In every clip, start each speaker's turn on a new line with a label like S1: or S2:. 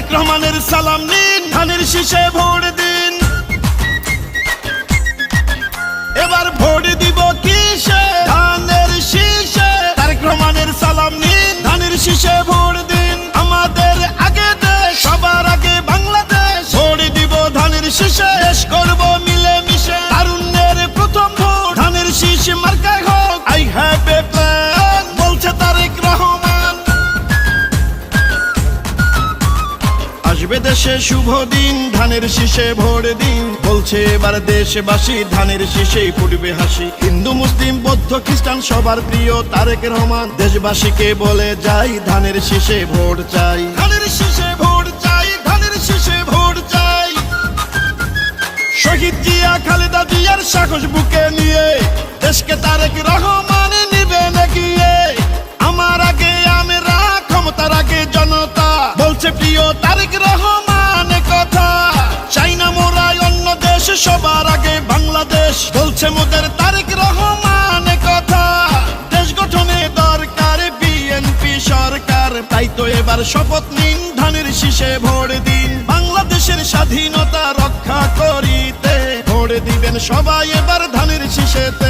S1: তারেক রহমানের সালাম নিন। ধানের শীষে ভোরে দেশে শুভ দিন, ধানের শীষে ভোট দিন। বলছে এবার দেশবাসী, ধানের শীষেই ফুটবে হাসি। হিন্দু, মুসলিম, বৌদ্ধ, খ্রিস্টান সবার প্রিয় তারেক রহমান। দেশবাসীকে বলে যাই, ধানের শীষে ভোট চাই। ধানের শীষে ভোট চাই, ধানের শীষে ভোট চাই। শহীদ জিয়া, খালেদা জিয়ার সাহস বুকে নিয়ে দেশকে বলছে তারেক রহমান কথা। দেশ গঠনে দরকার বিএনপি সরকার। তাই তো এবার শপথ নিন, ধানের শীষে ভোট দিন। বাংলাদেশের স্বাধীনতা রক্ষা করিতে ভোট দিবেন সবাই এবার ধানের শীষেতে।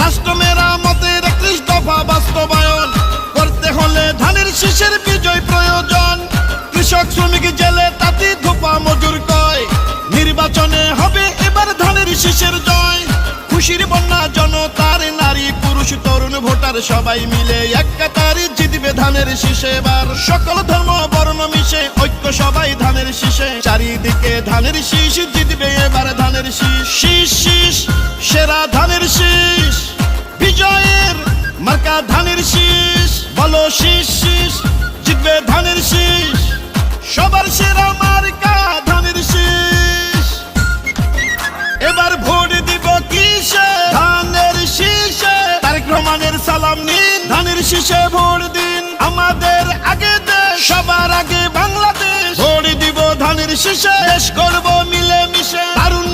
S1: রাষ্ট্র মেরামতের একত্রিশ দফা বাস্তবায়ন। করতে হলে ধানের শীষের বিজয় প্রয়োজন। কৃষক, শ্রমিক জেলে তাঁতি ধোপা মজুর কয়। নির্বাচনে হবে এবার ধানের শীষের জয়। খুশির বন্যা জনতার নারী, পুরুষ, তরুণ, ভোটার সবাই মিলে এক কাতারে জিতবে ধানের শীষে এবার। সকল ধর্ম, বর্ণ মিশে ঐক্য সবাই ধানের শীষে। চারিদিকে ধানের শীষ জিতবে এবার ধানের শীষ। শীষ শীষ, সেরা ধানের শীষে ভোট দিন। আমাদের আগে দেশ, সবার আগে বাংলাদেশ। ভোট দিব ধানের শীষে। শেষ করব মিলে মিশে তারুণ্যের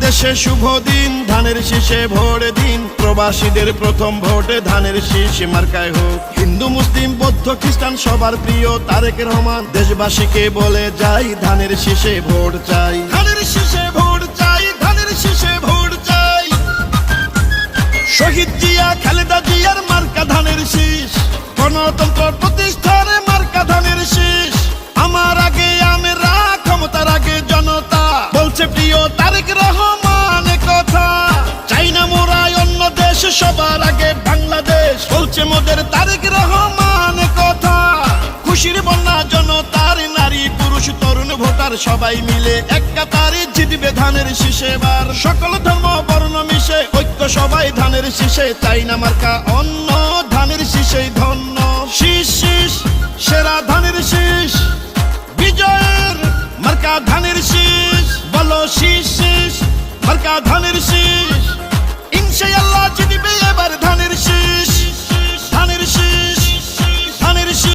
S1: দেশে শুভ দিন, ধানের শীষে ভোট দিন। প্রবাসীদের প্রথম ভোটে ধানের শীষ মার্কায় হোক। হিন্দু, মুসলিম, বৌদ্ধ, খ্রিস্টান সবার প্রিয় তারেক রহমান। দেশবাসীকে বলে যাই, ধানের শীষে ভোট চাই। ধানের শীষে ভোট চাই, ধানের শীষে ভোট চাই। শহীদ জিয়া, খালেদা জিয়ার মার্কা ধানের শীষ। গণতন্ত্র সবার আগে বাংলাদেশ বলছে মোদের তারেক রহমান কথা। খুশির বন্যা, জনতার নারী, পুরুষ, তরুণ, ভোটার সবাই মিলে এক কাতারে জিতবে ধানের শীষে বার। সকল ধর্ম, বর্ণ মিশে ঐক্য সবাই ধানের শীষে চাই না মার্কা? অন্য ধানের শীষেই ধন্য। শীষ শীষ, সেরা ধানের শীষ। বিজয়ের মার্কা ধানের শীষ। বলো শীষ শীষ, মার্কা ধানের শীষ